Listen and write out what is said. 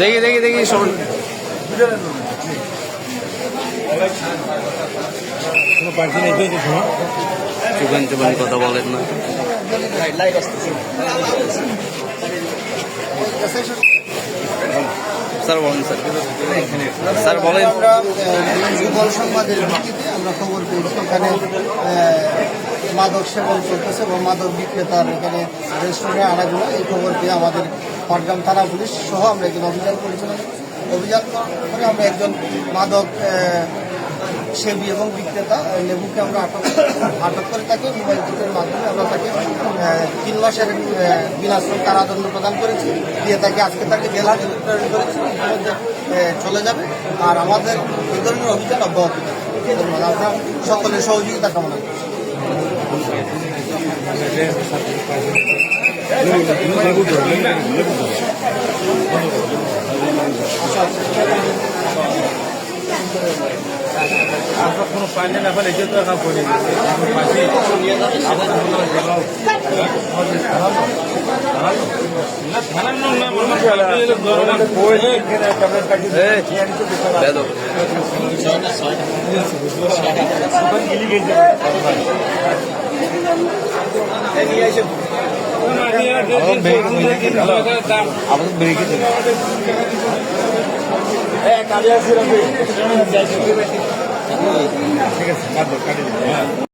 দেখি দেখি দেখি সব চুপান চুপান কথা বলেন না। স্যার বলেন, স্যার। স্যার বলেন। যুগল সংবাদের ভিত্তিতে আমরা খবর পেয়েছি মাদক সেবন চলতেছে এবং মাদক বিক্রেতার এখানে রেস্টুরেন্টে আনাগুলো এই খবর পেয়ে আমাদের পাটগ্রাম থানা পুলিশ সহ আমরা একজন অভিযান পরিচালনা। অভিযান করে আমরা একজন মাদক সেবী এবং বিক্রেতা লেবুকে আমরা আটক আটক করে তাকে মোবাইল কোর্টের মাধ্যমে আমরা তাকে তিন মাসের বিনাশ্রম কারাদণ্ড প্রদান করেছি। দিয়ে তাকে আজকে তাকে জেল হাজতে প্রেরণ করেছি চলে যাবে। আর আমাদের এই ধরনের অভিযান অব্যাহত থাকবে সকলের সহযোগিতা কামনা করছি। কোনো পানি না ফেলে যেহেতু এখন করে নাম না বেদব আমাদের ব্রেকে ঠিক আছে